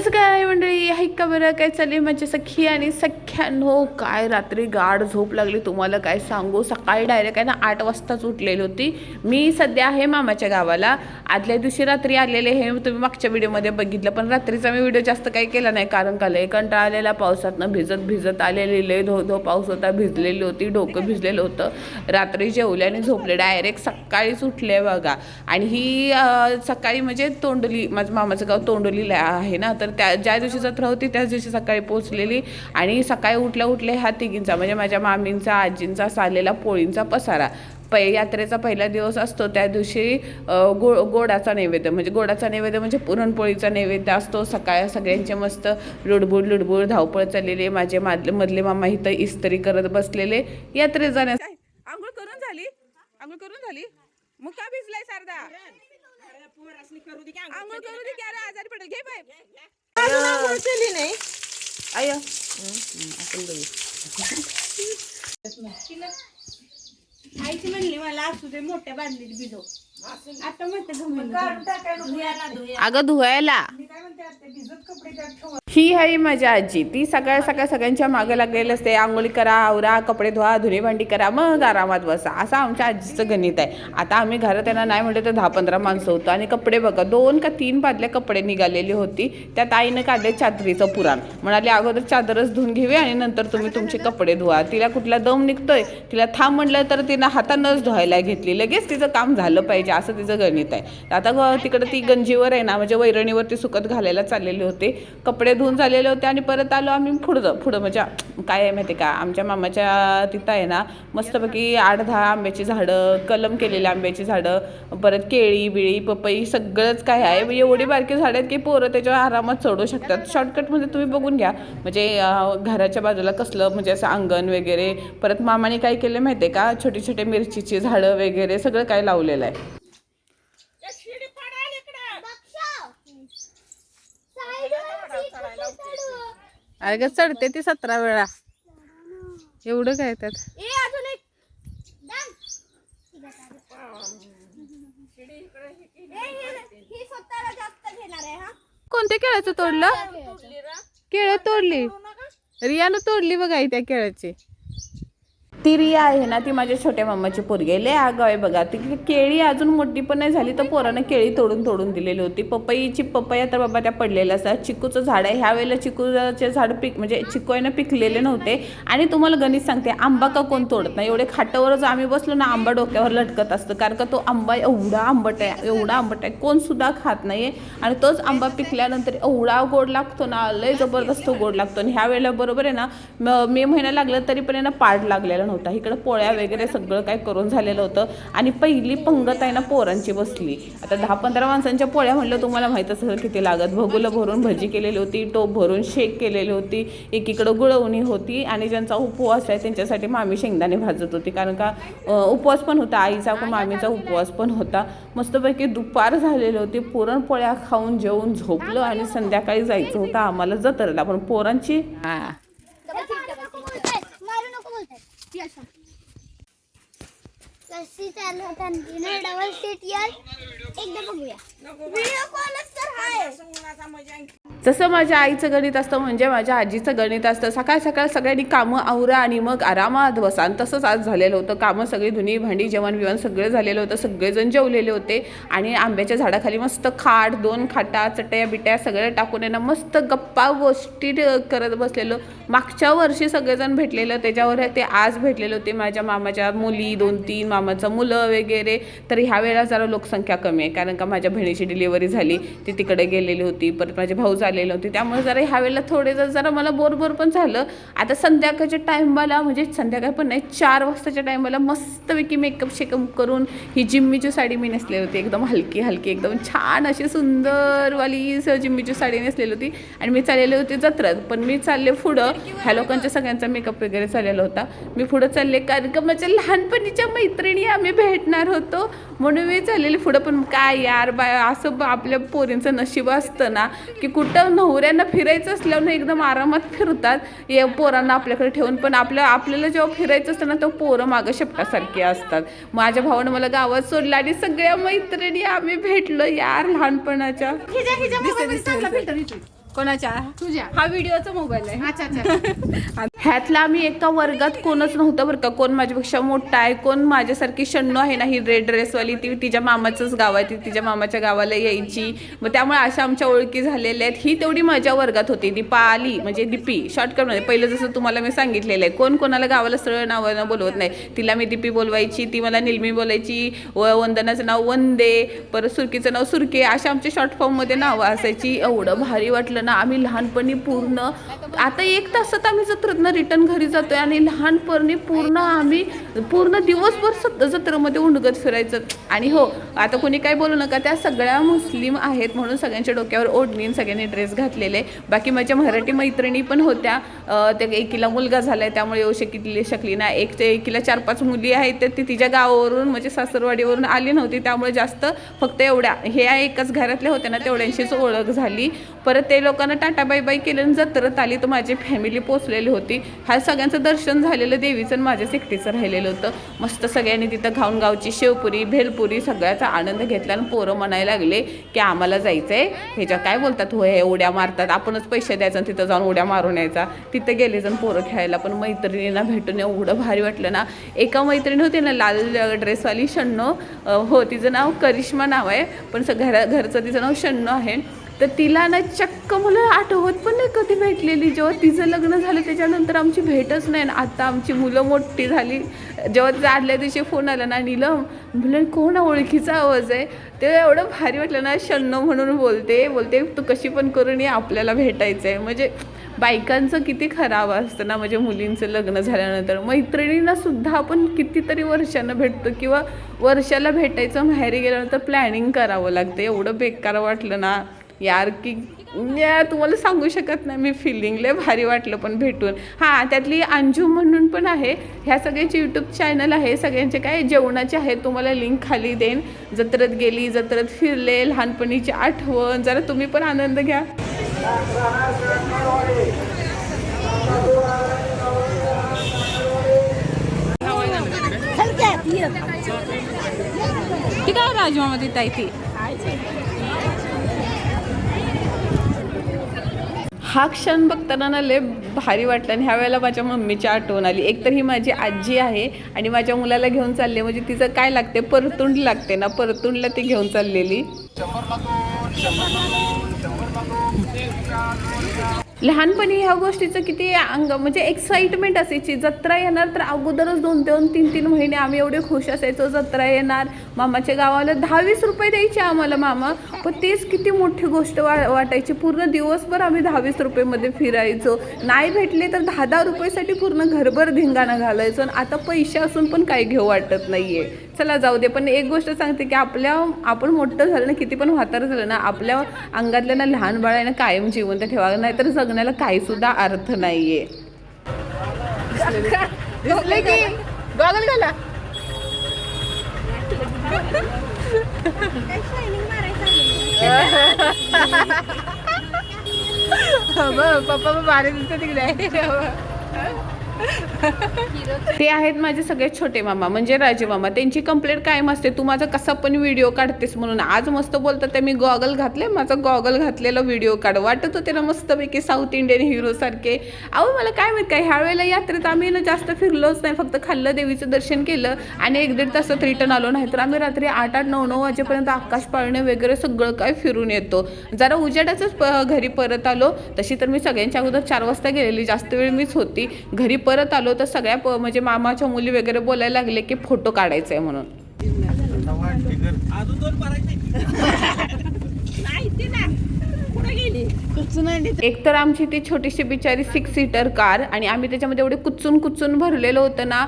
कसं काय मंडळी? हाय का बरं? काय चालली माझी सखी आणि सख्यानो काय रात्री गाढ झोप लागली? तुम्हाला काय सांगू? सकाळी डायरेक्ट आहे ना आठ वाजताच उठलेली होती. मी सध्या आहे मामाच्या गावाला. आदल्या दिवशी रात्री आलेले हे तुम्ही मागच्या व्हिडिओमध्ये बघितलं पण रात्रीचा मी व्हिडिओ जास्त काही केला नाही. कारण का लय कंटाळा आलेला पावसातनं. भिजत भिजत आलेली लय धो धो पाऊस होता. भिजलेली होती डोकं भिजलेलं होतं. रात्री जेवले आणि झोपले. डायरेक्ट सकाळीच उठले बघा. आणि ही सकाळी म्हणजे तोंडली माझं मामाचं गाव तोंडलीला आहे ना. तर त्या ज्या दिवशी जत्रा होती त्याच दिवशी सकाळी पोचलेली आणि सकाळी उठल्या उठल्या ह्या तिघींचा म्हणजे माझ्या मामींचा आजींचा सालेला पोळींचा पसारा. पै यात्रेचा पहिला दिवस असतो त्या दिवशी गो गोडाचा नैवेद्य. म्हणजे गोडाचा नैवेद्य म्हणजे पुरणपोळीचा नैवेद्य असतो. सकाळ सगळ्यांचे मस्त लुडबुड लुडबुड धावपळ चाललेली. माझे मादले मधले मामा इथं इस्त्री करत बसलेले. यात्रेत जाण्यास आंघोळ करून झाली? आंघोळ करून झाली? मग का भिजलाय सारदा? आंघोळ करू दे की आजारी पडेल. घे बाय केली नाही. आय. आपण बघू आईची म्हणली मला असू दे मोठ्या बांधलीत भिजव आता म्हणते अगं धुवायला. ही आहे माझी आजी. ती सकाळ सकाळ सगळ्यांच्या मागे लागलेली असते. आंघोळी करा आवरा कपडे धुवा धुणी भांडी करा. मग आरामात बसा. असं आमच्या आजीचं गणित आहे. आता आम्ही घरात त्यांना नाही म्हटलं तर दहा पंधरा माणसं होतं. आणि कपडे बघा दोन का तीन बादल्या कपडे निघालेली होती. त्यात आईनं काढले चादरीचं पुराण. म्हणाले अगोदर चादरच धुवून घेऊया आणि नंतर तुम्ही तुमचे कपडे धुवा. तिला कुठला दम निघतोय तिला थांब म्हणलं तर तिनं हातानंच धुवायला घेतली. लगेच तिचं काम झालं पाहिजे. म्हणजे असं तिचं गणित आहे. आता ग- तिकडं ती गंजीवर आहे ना म्हणजे वैरणीवरती सुकत घालायला चाललेले होते. कपडे धुवून झालेले होते आणि परत आलो आम्ही पुढं पुढं म्हणजे काय आहे माहिती का? आमच्या मामाच्या तिथं आहे ना मस्तपैकी आठ दहा आंब्याची झाडं कलम केलेली आंब्याची झाडं परत केळी बिळी पपई सगळंच काय आहे. म्हणजे एवढी बारकी झाडं आहेत की पोरं त्याच्यावर आरामात चढू शकतात. शॉर्टकटमध्ये म्हणजे तुम्ही बघून घ्या. म्हणजे घराच्या बाजूला कसलं म्हणजे असं अंगण वगैरे परत मामाने काय केलं माहिती आहे का? छोटे छोटे मिरचीची झाडं वगैरे सगळं काय लावलेलं आहे. अरे ग चढते ती सतरा वेळा. एवढं काय त्यात? कोणत्या केळाचं तोडलं? केळं तोडली. रियानं तोडली बघा त्या केळाची ती रिया आहे ना ती माझ्या छोट्या मामाची पोरगी आहे. लय आगाव आहे बघा. ती केळी अजून मोठी पण नाही झाली तर पोरानं केळी तोडून तोडून दिलेली होती. पपईची पपया तर बाबा त्या पडलेल्या असतात. चिकूचं झाड आहे. ह्या वेळेला चिकूचे झाड पिक म्हणजे चिकू आहे ना पिकलेले नव्हते. आणि तुम्हाला गणित सांगते आंबा का कोण तोडत नाही? एवढे खाटावरच आम्ही बसलो ना आंबा डोक्यावर लटकत असतं. कारण का तो आंबा एवढा आंबट आहे एवढा आंबट आहे. कोण सुद्धा खात आहे आणि तोच आंबा पिकल्यानंतर एवढा गोड लागतो ना लय जबरदस्त गोड लागतो. आणि ह्या वेळेला बरोबर आहे ना म- मे महिना लागला तरी पण आहे ना पाड लागलेला नव्हता. इकडं पोळ्या वगैरे सगळं काय करून झालेलं होतं. आणि पहिली पंगत आहे ना पोरांची बसली. आता दहा पंधरा माणसांच्या पोळ्या म्हणलं तुम्हाला माहीत असेल किती लागत. भगुलं भरून भजी केलेली होती टोप भरून शेक केलेली होती एकीकडं गुळवणी होती आणि ज्यांचा उपवास आहे त्यांच्यासाठी मामी शेंगदाणे भाजत होती. कारण का उपवास पण होता. आईचा व मामीचा उपवास पण होता. मस्तपैकी दुपार झालेली होती. पुरणपोळ्या खाऊन जेवून झोपलं आणि संध्याकाळी जायचं होतं आम्हाला जत्रेला. पण पोरांची हां. बोलताय कशी चालू होता डबल सीट येईल. एकदा बघूया. जसं माझ्या आईचं गणित असतं म्हणजे माझ्या आजीचं गणित असतं. सकाळ सकाळ सगळ्यांनी कामं आवरा आणि मग आरामात बसा. आणि तसंच आज झालेलं होतं. कामं सगळी धुनी भांडी जेवण बिवण सगळं झालेलं होतं. सगळेजण जेवलेले होते. आणि आंब्याच्या झाडाखाली मस्त खाट दोन खाटा चटया बिट्या सगळं टाकून ना मस्त गप्पा गोष्टी करत बसलेलो. मागच्या वर्षी सगळेजण भेटलेलं. त्याच्यावर ते आज भेटलेले होते. माझ्या मामाच्या मुली दोन तीन मामाचं मुलं वगैरे. तर ह्या वेळेला जरा लोकसंख्या कमी आहे. कारण का माझ्या बहिणीची डिलिव्हरी झाली. ती तिकडे गेलेली होती. परत माझे भाऊ आलेले होते. त्यामुळे जरा ह्या वेळेला थोडे जर जरा मला बोर बोर पण झालं. आता संध्याकाळच्या टायमाला म्हणजे संध्याकाळ पण नाही चार वाजताच्या टायमाला मस्तपैकी मेकअप शेकअप करून ही जिम्मीची साडी मी नेसलेली होती. एकदम हलकी हलकी एकदम छान अशी सुंदरवाली स- जिम्मीची साडी नेसलेली होती. आणि मी चाललेले होते जत्रात. पण मी चालले पुढं. ह्या लोकांच्या सगळ्यांचा मेकअप वगैरे चाललेला होता. मी पुढं चालले कारण का माझ्या लहानपणीच्या मैत्रिणी आम्ही भेटणार होतो. म्हणून मी चाललेली पुढं. पण काय यार बाय असं ब- आपल्या पोरींचं नशीब असतं ना की कुठं नवऱ्यांना फिरायचं असल्यावर एकदम आरामात फिरतात हे पोरांना आपल्याकडे ठेवून. पण आपल्या आपल्याला जेव्हा फिरायचं असतं ना तेव्हा पोरं मागं शेपटासारखी असतात. माझ्या भावानं मला गावात सोडलं आणि सगळ्या मैत्रिणी आम्ही भेटलो यार लहानपणाच्या. कोणाच्या? तुझ्या. हा व्हिडिओचा मोबाईल आहे. अच्छा अच्छा. ह्यातला आम्ही एका वर्गात कोणच नव्हतं बरं का. कोण माझ्यापेक्षा मोठा आहे कोण माझ्यासारखी शण्णू आहे ना ही रेड ड्रेसवाली ती तिच्या मामाचंच गाव आहे. ती तिच्या मामाच्या गावाला यायची. मग त्यामुळे अशा आमच्या ओळखी झालेल्या आहेत. ही तेवढी माझ्या वर्गात होती. दीपा आली म्हणजे दीपी शॉर्टकटमध्ये पहिलं जसं तुम्हाला मी सांगितलेलं आहे कोण कोणाला गावाला सरळ नावानं बोलवत नाही. तिला मी दीपी बोलवायची ती मला निलमी बोलायची व वंदनाचं नाव वंदे परत सुरकीचं नाव सुरके. अशा आमच्या शॉर्ट फॉर्ममध्ये नावं असायची. एवढं भारी वाटलं ना आम्ही लहानपणी पूर्ण आता एक तासात आम्ही जत्रेतनं रिटर्न घरी जातो आहे आणि लहानपणी पूर्ण आम्ही पूर्ण दिवसभर सत जत्रेमध्ये उंडगत फिरायचं. आणि हो आता कोणी काय बोलू नका त्या सगळ्या मुस्लिम आहेत म्हणून सगळ्यांच्या डोक्यावर ओढणी आणि सगळ्यांनी ड्रेस घातलेले. बाकी माझ्या मराठी मैत्रिणी पण होत्या. त्या एकीला मुलगा झाला आहे त्यामुळे येऊ शकली शकली ना. एक ते एकीला चार पाच मुली आहेत तर ती तिच्या गावावरून म्हणजे सासरवाडीवरून आली नव्हती. त्यामुळे जास्त फक्त एवढ्या हे एकाच घरातल्या होत्या ना तेवढ्यांशीच ओळख झाली. परत ते लोकांना टाटा बाय बाय केलं जत्रत आली तर माझी फॅमिली पोचलेली होती. हा सगळ्यांचं दर्शन झालेलं देवीचं आणि माझ्याच एकटीचं राहिलेलं होतं. मस्त सगळ्यांनी तिथं घाऊन गावची शेवपुरी भेलपुरी सगळ्याचा आनंद घेतला आणि पोरं म्हणायला लागले की आम्हाला जायचं आहे ह्याच्या काय बोलतात हो हे उड्या मारतात. आपणच पैसे द्यायचं आणि तिथं जाऊन उड्या मारून यायचा. तिथं गेले जण पोरं खेळायला पण मैत्रिणींना भेटून एवढं भारी वाटलं ना. एका मैत्रिणी होती ना लाल ड्रेसवाली शण्णो हो तिचं नाव करिश्मा नाव आहे. पण स घरा घरचं तिचं नाव शण्णो आहे. तर तिला ना चक्क मला आठवत पण नाही कधी भेटलेली. जेव्हा तिचं लग्न झालं त्याच्यानंतर आमची भेटच नाही. ना आता आमची मुलं मोठी झाली. जेव्हा तिचा आदल्या दिवशी फोन आला ना नीलम म्हणलं कोण ओळखीचा आवाज आहे? ते एवढं भारी वाटलं ना शण्णव म्हणून बोलते. बोलते तू कशी पण करून ये आपल्याला भेटायचं आहे. म्हणजे बायकांचं किती खराब असतं ना म्हणजे मुलींचं लग्न झाल्यानंतर. मैत्रिणींना सुद्धा आपण कितीतरी वर्षानं भेटतो किंवा वर्षाला भेटायचं माहेरी गेल्यानंतर प्लॅनिंग करावं लागतं. एवढं बेकार वाटलं ना. यार की या तुम्हाला सांगू शकत नाही मी फिलिंग लय भारी वाटलं पण भेटून. हां त्यातली अंजू म्हणून पण आहे. ह्या सगळ्यांचे यूट्यूब चॅनल आहे. सगळ्यांचे काय जेवणाचे आहेत तुम्हाला लिंक खाली देईन. जत्रेत गेली जत्रेत फिरले लहानपणीची आठवण. जरा तुम्ही पण आनंद घ्या. ती काय राजमामा तिथं आहे ती? हा क्षण बघताना ना लय भारी वाटलं. आणि ह्या वेळेला माझ्या मम्मीची आठवण आली. एक तर ही माझी आजी आहे आणि माझ्या मुलाला घेऊन चालले. म्हणजे तिचं काय लागते? परतुंड लागते ना. परतुंडला ती घेऊन चाललेली. लहानपणी ह्या गोष्टीचं किती अंग म्हणजे एक्साइटमेंट असायची. जत्रा येणार तर अगोदरच दोन दोन तीन तीन महिने आम्ही एवढे खुश असायचो जत्रा येणार. मामाच्या गावाला दहा वीस रुपये द्यायचे आम्हाला मामा. पण तेच किती मोठी गोष्ट वा वाटायची. पूर्ण दिवसभर आम्ही दहा वीस रुपयेमध्ये फिरायचो. नाही भेटले तर दहा दहा रुपयेसाठी पूर्ण घरभर धिंगाणा घालायचो. आणि आता पैसे असून पण काही घेऊ वाटत नाही आहे चला जाऊ दे. पण एक गोष्ट सांगते की आपल्या आपण मोठं झालं ना किती पण म्हातारं झालं ना आपल्या अंगातल्या ना लहान बाळ आहे ना कायम जिवंत ठेवावं. नाही तर जगण्याला काही सुद्धा अर्थ नाहीये. पप्पा भारी दिसतं तिकडे. ते आहेत माझे सगळे छोटे मामा म्हणजे राजे मामा. त्यांची कंप्लेंट कायम असते तू माझा कसा पण व्हिडिओ काढतेस म्हणून. आज मस्त बोलतात ते मी गॉगल घातले माझा गॉगल घातलेला व्हिडिओ काढ. वाटत होते ना मस्तपैकी साऊथ इंडियन हिरो सारखे. अहो मला काय माहीत काय ह्या वेळेला यात्रेत आम्ही ना जास्त फिरलोच नाही फक्त खाल्लं देवीचं दर्शन केलं आणि एक दीड तासात रिटर्न आलो. नाही तर आम्ही रात्री आठ आठ नऊ नऊ वाजेपर्यंत आकाश पाळणे वगैरे सगळं काय फिरून येतो. जरा उजेडाचंच प- घरी परत आलो. तशी तर मी सगळ्यांच्या अगोदर चार वाजता गेलेली जास्त वेळ मीच होती. घरी परत आलो तर सगळ्या प- म्हणजे मामाच्या मुली वगैरे बोलायला लागले की फोटो काढायचा आहे म्हणून कुचून एक तर आमची ती छोटीशी बिचारी सिक्स सीटर कार आणि आम्ही त्याच्यामध्ये एवढे कुचून कुचून भरलेलं होतं ना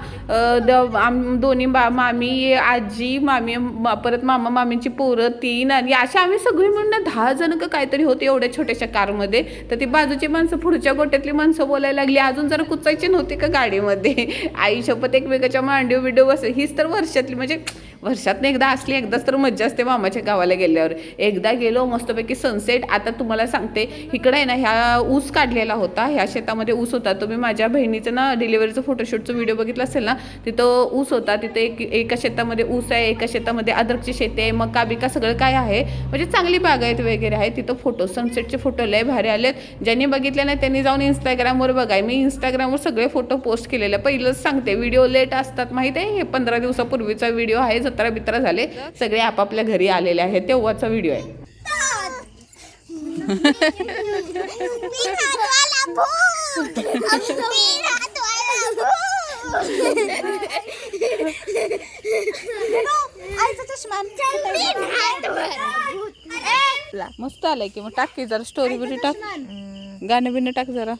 द- आम- दोन्ही बा मामी आजी मामी मा- परत मामा मामींची पोरं तीन आणि अशा आम्ही सगळी म्हणून ना दहा जण का काहीतरी होते एवढ्या छोट्याशा कारमध्ये. तर ती बाजूची माणसं पुढच्या गोट्यातली माणसं बोलायला लागली. अजून जरा कुचायची नव्हती का गाडीमध्ये? आई शपथ एकमेकाच्या मांडीव बिडीव बस हीच तर वर्षातली म्हणजे वर्षातनं एकदा असली एकदाच तर मज्जा असते मामाच्या गावाला गेल्यावर. एकदा गेलो मस्तपैकी सनसेट आता तुम्हाला सांगते इकडे आहे ना ह्या ऊस काढलेला होता. ह्या शेतामध्ये ऊस होता. तुम्ही माझ्या बहिणीचं ना डिलिव्हरीचं फोटोशूटचं व्हिडिओ बघितला असेल ना तिथं ऊस होता. तिथं एक एका शेतामध्ये ऊस आहे एका शेतामध्ये अद्रकची शेती आहे मका बिका सगळं काय आहे? म्हणजे चांगली बागायत वगैरे आहे तिथं फोटो सनसेटचे फोटो लय भारी आलेत. ज्यांनी बघितले नाही त्यांनी जाऊन इंस्टाग्रामवर बघाय मी इंस्टाग्रामवर सगळे फोटो पोस्ट केलेले. पहिलंच सांगते व्हिडिओ लेट असतात माहीत आहे? हे पंधरा दिवसापूर्वीचा व्हिडिओ आहे जत्रा बित्रा झाले. सगळे आपापल्या घरी आलेले आहेत तेव्हाचा व्हिडिओ आहे. मस्त आलंय की मग टाक जरा स्टोरी बिरी टाक. गाणं बिणं टाक जरा.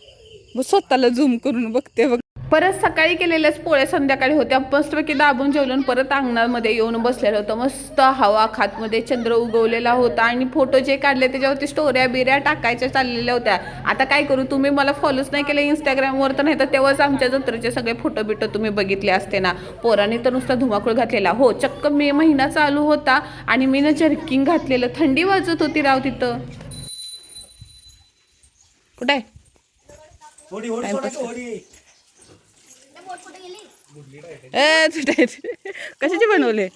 मग स्वतःला झूम करून बघते बघ. परत सकाळी केलेल्याच पोळ्या संध्याकाळी होत्या. मस्तपैकी दाबून जेवलं आणि परत अंगणामध्ये येऊन बसलेलं होतं. मस्त हवा खातमध्ये चंद्र उगवलेला होता आणि फोटो जे काढले त्याच्यावरती स्टोऱ्या बिऱ्या टाकायच्या चाललेल्या होत्या. आता काय करू? तुम्ही मला फॉलोच नाही केलं इंस्टाग्रामवर तर नाही तर तेव्हाच आमच्या जत्रेचे सगळे फोटो बिटो तुम्ही बघितले असते ना. पोरांनी तर नुसता धुमाकूळ घातलेला. हो चक्क मे महिना चालू होता आणि मी ना जर्किंग घातलेलं. थंडी वाजत होती राव तिथं. कुठे आहे होडी होडी सोडा की होडी ए तुटे कशाचे बनवले?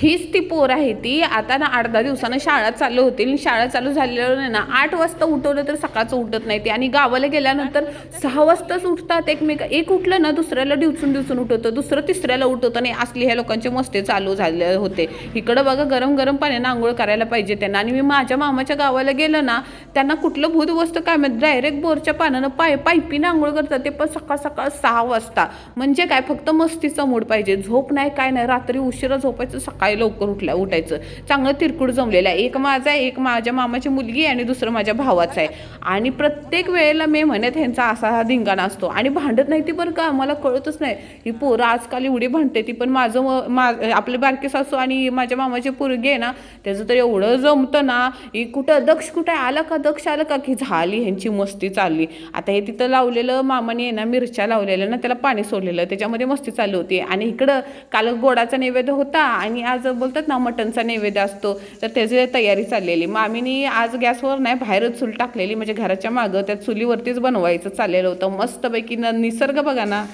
हीच ती पोर आहे ती. आता ना आठ दहा दिवसानं शाळा चालू होती आणि शाळा चालू झालेलं नाही ना आठ वाजता उठवलं तर सकाळचं उठत नाही ते. आणि गावाला गेल्यानंतर सहा वाजताच उठतात एकमेक एक उठलं ना दुसऱ्याला डिवचून डिवचून उठवतं. दुसरं तिसऱ्याला उठवतं नाही असली ह्या लोकांचे मस्ते चालू झाले होते. इकडं बघा गरम गरम पाण्यानं आंघोळ करायला पाहिजे त्यांना. आणि मी माझ्या मामाच्या गावाला गेलं ना त्यांना कुठलं भूत वस्तू काय माहीत डायरेक्ट बोरच्या पाण्यानं पाय पायपीनं आंघोळ करतात ते. पण सकाळ सकाळ सहा वाजता. म्हणजे काय फक्त मस्तीचा मूड पाहिजे. झोप नाही काय नाही. रात्री उशिरा झोपायचं सकाळ लवकर उठल्या उठायचं. चांगलं तिरकुड जमलेलं आहे. एक माझा आहे एक माझ्या मामाची मुलगी आहे आणि दुसरं माझ्या भावाचं आहे. आणि प्रत्येक वेळेला मे म्हणत ह्यांचा असा हा धिंगाणा असतो. आणि भांडत नाही ती बरं का? मला कळतच नाही. ही पोरं आजकाल एवढी भांडते ती पण माझं मा आपले बारके सासू आणि माझ्या मामाचे पोरगे आहे ना त्याचं तर एवढं जमतं ना ही कुठं दक्ष कुठं आला का? दक्ष आलं का? की झाली ह्यांची मस्ती चालली. आता हे तिथं लावलेलं मामाने आहे ना मिरच्या लावलेल्या ना त्याला पाणी सोडलेलं. त्याच्यामध्ये मस्ती चालू होती. आणि इकडं काल गोडाचा नैवेद्य होता आणि आज बोलतात ना मटनचा नैवेद्य असतो तर त्याची तयारी चाललेली. मामीनी आज गॅसवर नाही बाहेरच चूल टाकलेली म्हणजे घराच्या मागं त्या चुलीवरतीच बनवायचं चाललेलं होतं. मस्तपैकी न निसर्ग बघा ना.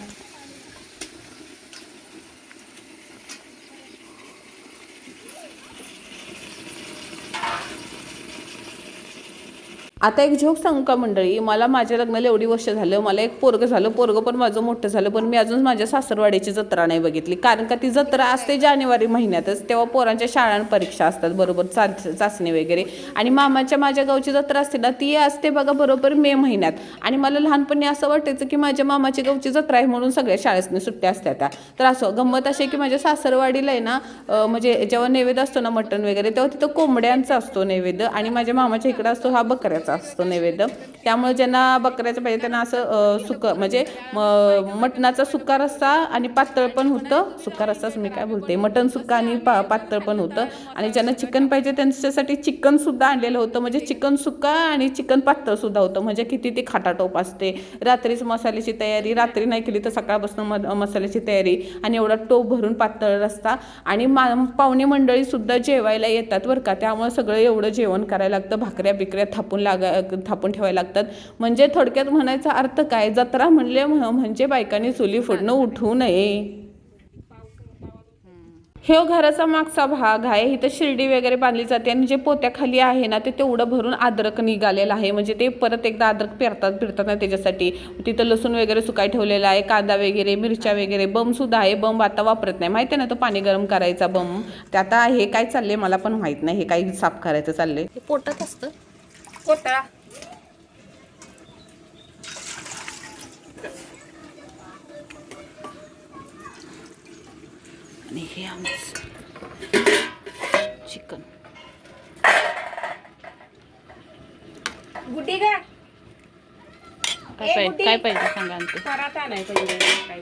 आता एक जोक सांगू का मंडळी? मला माझ्या लग्नाला एवढी वर्ष झालं मला एक पोरगं झालं पोरगं पण माझं मोठं झालं पण मी अजून माझ्या सासरवाडीची जत्रा नाही बघितली. कारण का ती जत्रा असते जानेवारी महिन्यातच तेव्हा पोरांच्या शाळां परीक्षा असतात बरोबर चा चाचणी वगैरे. आणि मामाच्या माझ्या गावची जत्रा असते ना ती असते बघा बरोबर मे महिन्यात. आणि मला लहानपणी असं वाटायचं की माझ्या मामाच्या गावची जत्रा आहे म्हणून सगळ्या शाळेतनं सुट्ट्या असतात त्या. तर असं गंमत अशी आहे की माझ्या सासरवाडीला आहे ना म्हणजे जेव्हा नैवेद्य असतो ना मटण वगैरे तेव्हा तिथं कोंबड्यांचा असतो नैवेद्य. आणि माझ्या मामाच्या इकडं असतो हा बकऱ्याचा असतो नैवेद्य. त्यामुळे ज्यांना बकऱ्याचं पाहिजे त्यांना असं सुकं सुक म्हणजे म- मटणाचा सुका रस्सा आणि पातळ पण होतं. सुका रस्साच मी काय बोलते मटण सुक्का आणि पा पातळ पण होतं. आणि ज्यांना चिकन पाहिजे त्यांच्यासाठी चिकनसुद्धा आणलेलं होतं. म्हणजे चिकन सुक्का आणि चिकन पातळसुद्धा होतं. म्हणजे किती ती खाटाटोप असते. रात्रीच मसाल्याची तयारी रात्री नाही केली तर सकाळपासून म मसाल्याची तयारी आणि एवढा टोप भरून पातळ रस्ता आणि मा पाहुणे मंडळीसुद्धा जेवायला येतात बरं का. त्यामुळे सगळं एवढं जेवण करायला लागतं. भाकऱ्या बिकऱ्या थापून लागा थापून ठेवायला लागतात. म्हणजे थोडक्यात म्हणायचा अर्थ काय? जत्रा म्हणले म्हणजे बायकांनी चुली फोडणं उठू नये. हे हो घराचा मागचा भाग आहे. इथं शिर्डी वगैरे बांधली जाते आणि जे पोत्याखाली आहे ना ते तेवढं भरून अद्रक निघालेलं आहे. म्हणजे ते परत एकदा अद्रक पेरतात फिरतात ना त्याच्यासाठी. तिथं लसूण वगैरे सुकाय ठेवलेला आहे कांदा वगैरे मिरच्या वगैरे बमसुद्धा आहे. बम आता वापरत नाही. माहिती आहे ना तो पाणी गरम करायचा बम. ते आता हे काय चाललंय मला पण माहीत नाही. हे काही साफ करायचं चाललंय. पोटात असतं? कोटा आणि हे आमचं चिकन. गुड्डी का? काय पाहिजे? काय पाहिजे? सांगा आणते पराठा नाही पाहिजे काय.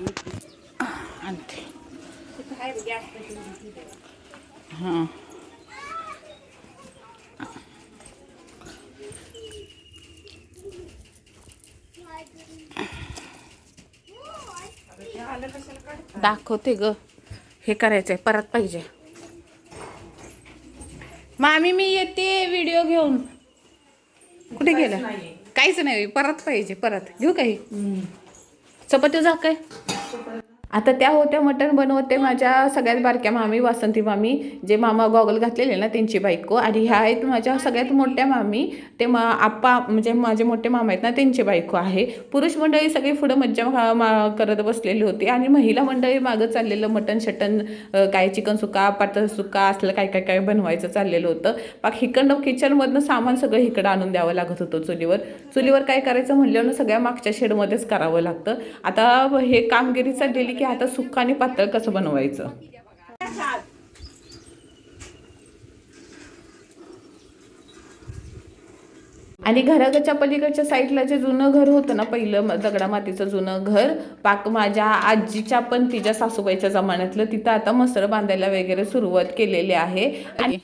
आणते. हां. दाखवते ग. हे करायचंय परत पाहिजे. मामी मी येते व्हिडिओ घेऊन. कुठे गेला? काहीच नाही परत पाहिजे परत. घेऊ काही? चपाती जा काय आता त्या होत्या मटण बनवते माझ्या सगळ्यात बारक्या मामी वासंती मामी जे मामा गॉगल घातलेले ना त्यांची बायको आणि ह्या आहेत माझ्या सगळ्यात मोठ्या मामी ते मा आप्पा म्हणजे माझे मोठे मामा आहेत ना त्यांची बायको आहे. पुरुष मंडळी सगळी पुढं मज्जा मा- करत बसलेली होती आणि महिला मंडळी मागं चाललेलं मटण शटन अं, काय चिकन सुका पातळ सुका असलं काय काय काय बनवायचं चाललेलं होतं. बाकी हिकडं किचनमधनं सामान सगळं इकडं आणून द्यावं लागत होतं चुलीवर. चुलीवर काय करायचं म्हणल्यावर ना सगळ्या मागच्या शेडमध्येच करावं लागतं. आता हे कामगिरी चाललेली की आता सुक्क आणि पातळ कसं बनवायचं? आणि घराच्या पलीकडच्या साईडला जे जुनं घर होतं ना पहिलं दगडा मातीचं जुनं घर पाक माझ्या आजीच्या पण तिच्या सासूबाईच्या जमान्यातलं तिथं आता मसर बांधायला वगैरे सुरुवात केलेली आहे. आणि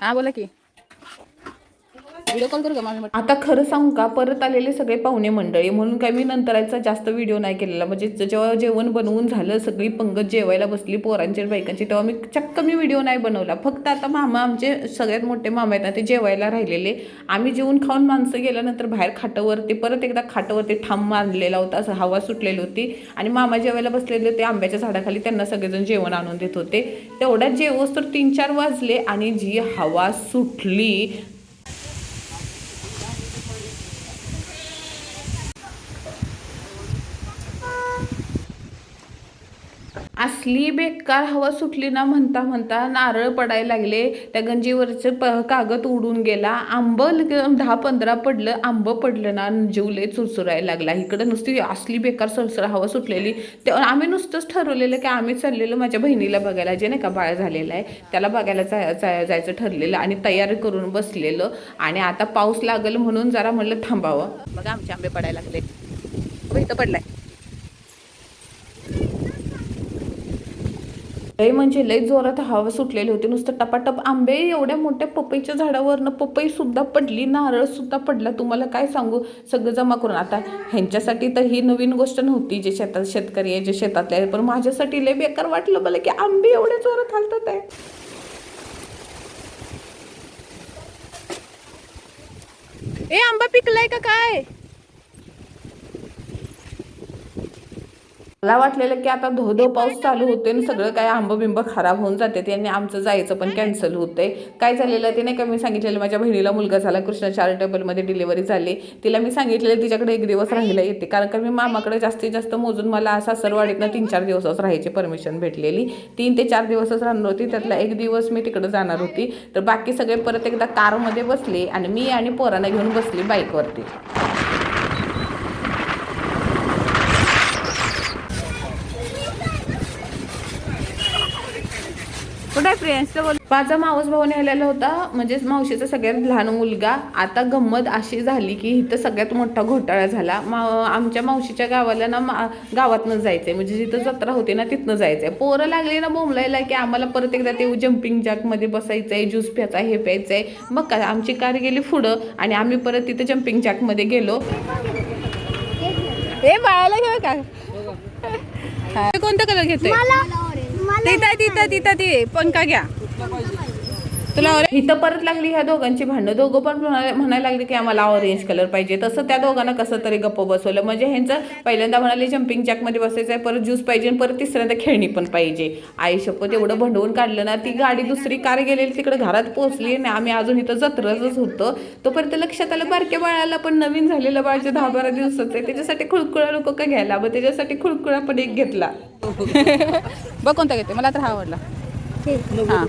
हा बोला की. व्हिडिओ कॉल करू का? माझ्या आता खरं सांगू का? परत आलेले सगळे पाहुणे मंडळी म्हणून काय मी नंतरचा जास्त व्हिडिओ नाही केलेला. म्हणजे जेव्हा जेवण बनवून झालं सगळी पंगत जेवायला बसली पोरांची बायकांची तेव्हा मी चक्क मी व्हिडिओ नाही बनवला. फक्त आता मामा आमचे सगळ्यात मोठे मामा आहेत ना ते जेवायला राहिलेले. आम्ही जेवून खाऊन माणसं गेल्यानंतर बाहेर खाटावरती परत एकदा खाटावरती ठाम मारलेला होता असं हवा सुटलेली होती. आणि मामा जेवायला बसलेले होते आंब्याच्या झाडाखाली त्यांना सगळेजण जेवण आणून देत होते. तेवढ्यात जेवस तर तीन चार वाजले आणि जी हवा सुटली असली बेकार हवा सुटली ना म्हणता म्हणता नारळ पडायला लागले. त्या गंजीवरचं प कागद उडून गेला. आंबं दहा पंधरा पडलं आंबं पडलं ना जीवले चुरचुरायला लागला. इकडं नुसती असली बेकार सरसर हवा सुटलेली. तेव्हा आम्ही नुसतंच ठरवलेलं की आम्ही चाललेलो माझ्या बहिणीला बघायला जे नाही का बाळ झालेलं आहे. त्याला बघायला जाय जाय- जायचं ठरलेलं आणि तयारी करून बसलेलं. आणि आता पाऊस लागल म्हणून जरा म्हणलं थांबावं. बघा आमचे आंबे पडायला लागले. इथं पडलाय. लय म्हणजे लय जोरात हवा सुटलेली होती. नुसतं टपाटप आंबे एवढ्या मोठ्या पपईच्या झाडावरनं पपई सुद्धा पडली नारळ सुद्धा पडला. तुम्हाला काय सांगू? सगळं जमा करून. आता ह्यांच्यासाठी तर ही नवीन गोष्ट नव्हती जे शेतात शेतकरी आहे जे शेतातले आहे पण माझ्यासाठी लय बेकार वाटलं मला की आंबे एवढ्या जोरात हालतात आहे. ए आंबा पिकलाय का काय? मला वाटलेलं की आता धो धो पाऊस चालू होते आणि सगळं काय आंब बिंब खराब होऊन जाते. त्यांनी आमचं जायचं पण कॅन्सल होते काय झालेलं ते नाही का मी सांगितलेलं. माझ्या बहिणीला मुलगा झाला कृष्णा चॅरिटेबलमध्ये डिलिव्हरी झाली. तिला मी सांगितलेलं तिच्याकडे एक दिवस राहायला येते. कारण का मी मामाकडे जास्तीत जास्त मोजून मला सासरवाडीतनं तीन चार दिवसच राहायची परमिशन भेटलेली. तीन ते चार दिवसच राहणार होती. त्यातला एक दिवस मी तिकडं जाणार होती. तर बाकी सगळे परत एकदा कारमध्ये बसले आणि मी आणि पोरांना घेऊन बसली बाईकवरती कुठे फ्रेंड्स बोल माझा मावस भाऊ नेलेला होता. म्हणजे मावशीचा सगळ्यात लहान मुलगा. आता गंमत अशी झाली की इथं सगळ्यात मोठा घोटाळा झाला. मा आमच्या मावशीच्या गावाला ना मा गावातनं जायचंय. म्हणजे जिथं जत्रा होते ना तिथनं जायचंय. पोरं लागली ना बोंबलायला की आम्हाला परत एकदा ते जम्पिंग जॅकमध्ये बसायचंय ज्यूस प्यायचा हे प्यायचंय. मग काय आमची कार गेली पुढं आणि आम्ही परत तिथं जम्पिंग जॅकमध्ये गेलो. ए बाळाला घेऊ का? हा. कोणता कलर घेतोय? तिथं तिथं तिथं ती पंखा घ्या. तुला ऑरेंज इथं परत लागली ह्या दोघांची भांडणं. दोघं पण म्हणाय- म्हणायला लागले की आम्हाला ऑरेंज कलर पाहिजे. तसं त्या दोघांना कसं तरी गप्प बसवलं. म्हणजे ह्यांचं पहिल्यांदा म्हणाले जम्पिंग जॅकमध्ये बसायचं आहे. परत ज्यूस पाहिजे आणि परत तिसऱ्यांदा खेळणी पण पाहिजे. आई शपथ एवढं भंडवून काढलं ना ती गाडी दुसरी कार गेलेली तिकडे घरात पोहोचली आणि आम्ही अजून इथं जत्रच होतो. तोपर्यंत लक्षात आलं बारक्या बाळाला पण नवीन झालेलं बाळचे दहा बारा दिवसाचं आहे त्याच्यासाठी खुळकुळा लोक का घ्यायला मग त्याच्यासाठी खुळकुळा पण एक घेतला. बघ कोणता घेते मला तर हा आवडला. हा.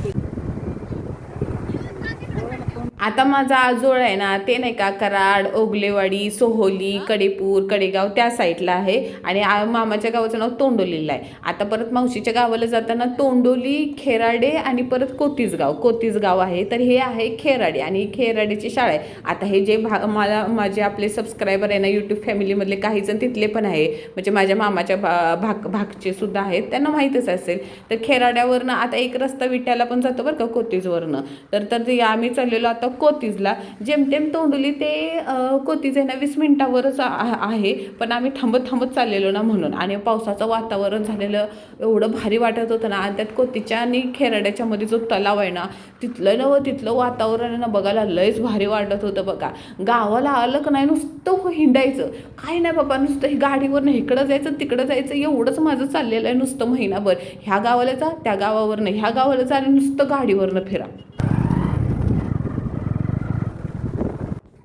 आता माझा आजोळ आहे ना ते नाही का कराड ओगलेवाडी सोहोली कडेपूर कडेगाव त्या साईडला आहे आणि मामाच्या गावाचं नाव तोंडोलीला आहे. आता परत मावशीच्या गावाला जाताना तोंडोली खेराडे आणि परत कोतीसगाव. कोतीसगाव आहे तर हे आहे खेराडे आणि खेराडेची शाळा आहे. आता हे जे भा मला माझे आपले सबस्क्रायबर आहे ना यूट्यूब फॅमिलीमधले काही जण तिथले पण आहे. म्हणजे माझ्या मामाच्या भा भाग भागचे सुद्धा आहेत त्यांना माहीतच असेल. तर खेराड्यावरनं आता एक रस्ता विट्याला पण जातो बरं का कोतीजवरनं तर तर ते आम्ही चाललेलो आता कोतीजला जेमतेम तोंडुली ते कोतीज आहे ना वीस मिनिटावरच आ- आहे. पण आम्ही थांबत थांबत चाललेलो ना म्हणून. आणि पावसाचं वातावरण झालेलं एवढं भारी वाटत होतं ना. आणि त्यात कोतीच्या आणि खेराड्याच्या मध्ये जो तलाव आहे ना तिथलं नवं तिथलं वातावरण आहे ना बघायला लयच भारी वाटत होतं बघा. गावाला आलं का नाही नुसतं हो हिंडायचं. काय नाही बाबा नुसतं ही गाडीवरनं इकडं जायचं तिकडं जायचं एवढंच माझं चाललेलं आहे नुसतं महिनाभर. ह्या गावाला जा त्या गावावरनं ह्या गावाला जा आणि नुसतं गाडीवरनं फिरा.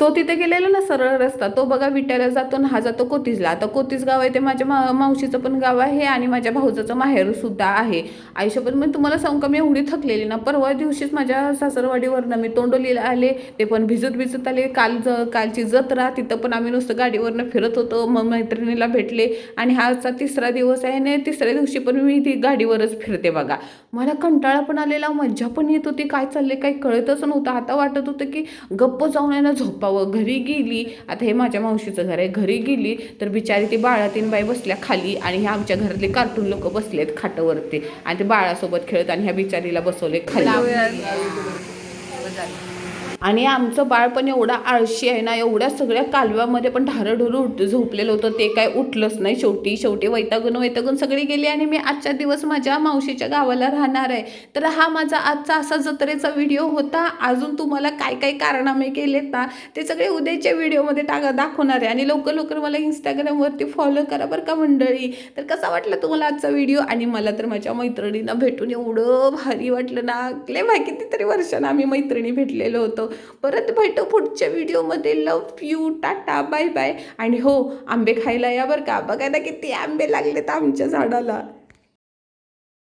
तो तिथे गेलेला ना सरळ रस्ता तो बघा विट्याला जातो ना हा जातो कोतीजला आता कोतीज गाव आहे ते माझ्या मा मावशीचं पण गाव आहे आणि माझ्या भाऊजाचं माहेर सुद्धा आहे. आयुष्यभर मी तुम्हाला सांगू का मी एवढी थकलेली ना परवा दिवशीच माझ्या सासरवाडीवरनं मी तोंडोलीला आले ते पण भिजत भिजत आले काल ज कालची जत्रा तिथं पण आम्ही नुसतं गाडीवरनं फिरत होतो मग मैत्रिणीला भेटले आणि हा आजचा तिसरा दिवस आहे आणि तिसऱ्या दिवशी पण मी ती गाडीवरच फिरते बघा. मला कंटाळा पण आलेला मज्जा पण येत होती काय चालले काही कळतच नव्हतं. आता वाटत होतं की गप्प जाऊन आहे ना झोपावं घरी गेली आता हे माझ्या मावशीचं घर आहे घरी गेली तर बिचारी ती बाळातीन बाई बसल्या खाली आणि ह्या आमच्या घरातले कार्टून लोक बसलेत खाटावरती. आणि ते बाळासोबत खेळत आणि ह्या बिचारीला बसवले खाली. आणि आमचं बाळ पण एवढा आळशी आहे ना एवढ्या सगळ्या कालव्यामध्ये पण ढारढोर उठ झोपलेलं होतं. ते काय उठलंच नाही. शेवटी शेवटी वैतागून वैतागून सगळी गेली आणि मी आजच्या दिवस माझ्या मावशीच्या गावाला राहणार आहे. तर हा माझा आजचा असा जत्रेचा व्हिडिओ होता. अजून तुम्हाला काय काय कारणामे केलेत ना ते सगळे उद्याच्या व्हिडिओमध्ये टाका दाखवणार आहे. आणि लवकर लवकर मला इंस्टाग्रामवरती फॉलो करा बरं का मंडळी. तर कसा वाटला तुम्हाला आजचा व्हिडिओ? आणि मला तर माझ्या मैत्रिणींना भेटून एवढं भारी वाटलं ना. लय भाई कितीतरी वर्षानं आम्ही मैत्रिणी भेटलेलो होतो. परत भेटू पुढच्या व्हिडिओमध्ये. Love you tata bye bye आणि हो आंबे खायला या बरं का? बघायला किती आंबे लागलेत आमच्या झाडाला.